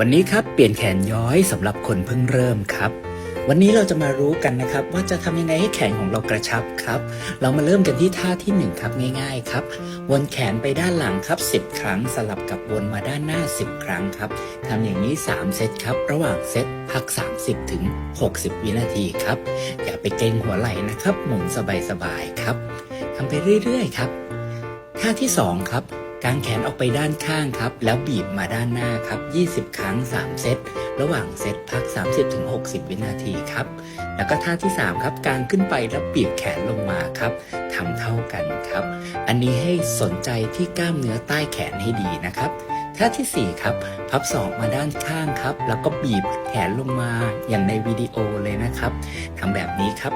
วันนี้ครับเปลี่ยนแขนย้อยสำหรับคนเพิ่งเริ่มครับ วันนี้เราจะมารู้กันนะครับ ว่าจะทำยังไงให้แขนของเรากระชับครับ เรามาเริ่มกันที่ท่าที่หนึ่งครับง่ายๆครับ วนแขนไปด้านหลังครับ 10 ครั้งสลับกับวนมาด้านหน้า 10 ครั้งครับทำอย่างนี้ 3 เซตครับ ระหว่างเซตพัก 30ถึง60 วินาทีครับ อย่าไปเกรงหัวไหล่นะครับ หมุนสบายๆครับทำไปเรื่อยๆครับท่าที่ 2 ครับ กางแขนออกไปด้านข้างครับ แล้วบีบมาด้านหน้าครับ 20 ครั้ง 3 เซต ระหว่างเซตพัก 30-60 วินาทีครับ แล้วก็ท่าที่ 3 ครับกางขึ้นไปแล้วบีบแขนลงมาครับทำเท่ากันครับ อันนี้ให้สนใจที่กล้ามเนื้อใต้แขนให้ดีนะครับท่าทีสี่4 ครับ พับศอกมาด้านข้างครับ แล้วก็บีบแขนลงมาอย่างในวิดีโอเลยนะครับทำแบบนี้ครับ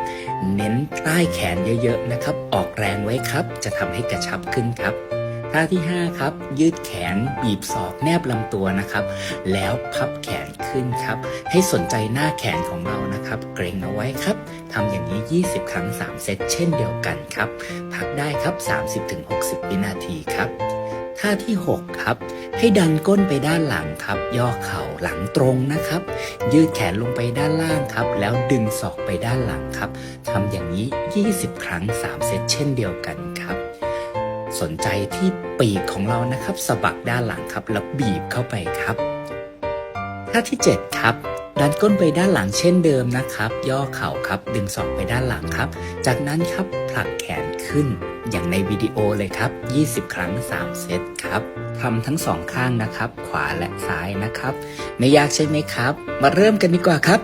เน้นใต้แขนเยอะๆนะครับ ออกแรงไว้ครับ จะทำให้กระชับขึ้นครับ ท่าที่ 5 ครับ ยืดแขนบีบศอกแนบลำตัวนะครับ แล้วพับแขนขึ้นครับ ให้สนใจหน้าแขนของเรานะครับ เกรงเอาไว้ครับทำอย่างนี้ 20 ครั้ง 3 เซตเช่นเดียวกันครับ พักได้ครับ 30-60 วินาทีครับท่าที่ 6 ครับ ให้ดันก้นไปด้านหลังครับ ย่อเข่าหลังตรงนะครับ ยืดแขนลงไปด้านล่างครับ แล้วดึงศอกไปด้านหลังครับทำอย่างนี้ 20 ครั้ง 3 เซตเช่นเดียวกันครับ สนใจที่ปีกของเรานะครับสะบักด้านหลังครับ แล้วบีบเข้าไปครับ ท่าที่ 7 ครับ ดันก้นไปด้านหลังเช่นเดิมนะครับ ย่อเข่าครับ ดึงศอกไปด้านหลังครับ จากนั้นครับผลักแขนขึ้นอย่างในวิดีโอเลยครับ 20 ครั้ง 3 เซตครับทำทั้งสองข้างนะครับ ขวาและซ้ายนะครับ ไม่ยากใช่ไหมครับ มาเริ่มกันดีกว่าครับ